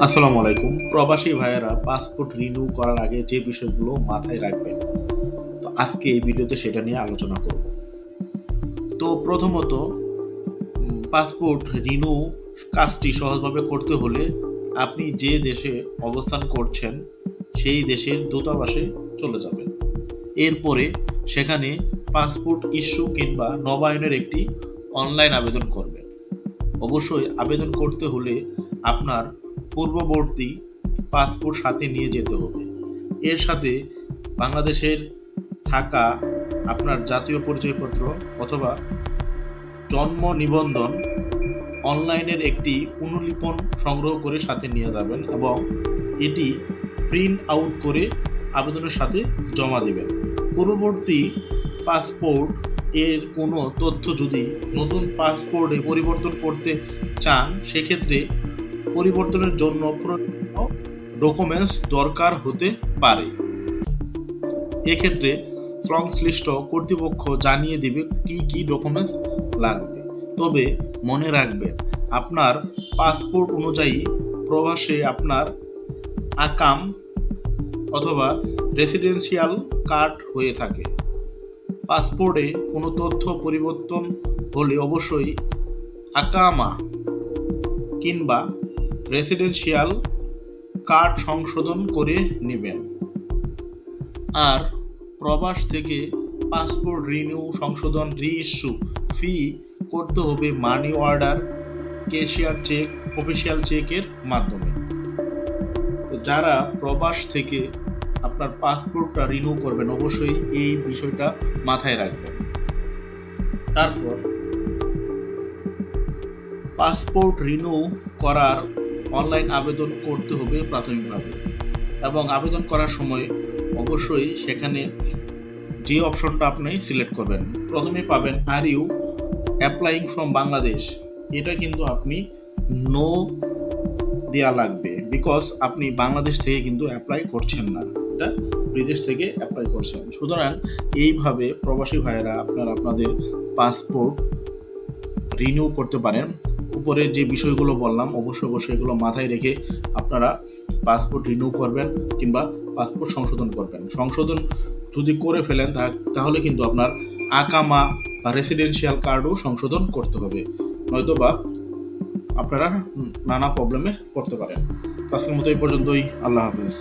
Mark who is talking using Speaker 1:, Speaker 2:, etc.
Speaker 1: আসসালামু আলাইকুম। প্রবাসী ভাইয়েরা পাসপোর্ট রিনিউ করার আগে যে বিষয়গুলো মাথায় রাখবেন, তো আজকে এই ভিডিওতে সেটা নিয়ে আলোচনা করব। তো প্রথমত পাসপোর্ট রিনিউ কাজটি সহজভাবে করতে হলে আপনি যে দেশে অবস্থান করছেন, সেই দেশের দূতাবাসে চলে যাবেন। এরপরে সেখানে পাসপোর্ট ইস্যু কিংবা নবায়নের একটি অনলাইন আবেদন করবেন। অবশ্যই আবেদন করতে হলে আপনার পূর্ববর্তী পাসপোর্ট সাথে নিয়ে যেতে হবে। এর সাথে বাংলাদেশের থাকা আপনার জাতীয় পরিচয়পত্র অথবা জন্ম নিবন্ধন অনলাইনের একটি অনুলিপন সংগ্রহ করে সাথে নিয়ে যাবেন এবং এটি প্রিন্ট আউট করে আবেদনের সাথে জমা দেবেন। পূর্ববর্তী পাসপোর্ট এর কোনো তথ্য যদি নতুন পাসপোর্টে পরিবর্তন করতে চান, সেক্ষেত্রে পরিবর্তনের জন্য প্রয়োজনীয় ডকুমেন্টস দরকার হতে পারে। এক্ষেত্রে সংশ্লিষ্ট কর্তৃপক্ষ জানিয়ে দিবে কি কি ডকুমেন্টস লাগবে। তবে মনে রাখবেন, আপনার পাসপোর্ট অনুযায়ী প্রবাসে আপনার আকাম অথবা রেসিডেন্সিয়াল কার্ড হয়ে থাকে। পাসপোর্টে কোনো তথ্য পরিবর্তন হলে অবশ্যই আকামা কিংবা রেসিডেন্সিয়াল কার্ড সংশোধন করে নেবেন। আর প্রবাস থেকে পাসপোর্ট রিনিউ সংশোধন রিইস্যু ফি করতে হবে money order cashier cheque official চেকের মাধ্যমে। তো যারা প্রবাস থেকে আপনার পাসপোর্টটা রিনিউ করবেন, অবশ্যই এই বিষয়টা মাথায় রাখবেন। তারপর পাসপোর্ট রিনিউ করার অনলাইন আবেদন করতে হবে প্রাথমিকভাবে। এবং আবেদন করার সময় অবশ্যই সেখানে যে অপশনটা আপনি সিলেক্ট করবেন, প্রথমে পাবেন are you applying from Bangladesh এটা কিন্তু আপনি নো দেওয়া লাগবে বিকজ আপনি বাংলাদেশ থেকে কিন্তু অ্যাপ্লাই করছেন না। এটা বিদেশ থেকে অ্যাপ্লাই করছেন। সুতরাং এইভাবে প্রবাসী ভাইয়েরা আপনারা আপনাদের পাসপোর্ট রিনিউ করতে পারেন। উপরে যে বিষয়গুলো বললাম, অবশ্যই অবশ্যই এগুলো মাথায় রেখে আপনারা পাসপোর্ট রিনিউ করবেন কিংবা পাসপোর্ট সংশোধন করবেন। সংশোধন যদি করে ফেলেন তাহলে কিন্তু আপনার আকামা বা রেসিডেন্সিয়াল কার্ডও সংশোধন করতে হবে। নয়তো বা আপনারা নানা প্রবলেমে পড়তে পারেন। আজকের মতো এই পর্যন্তই। আল্লাহ হাফেজ।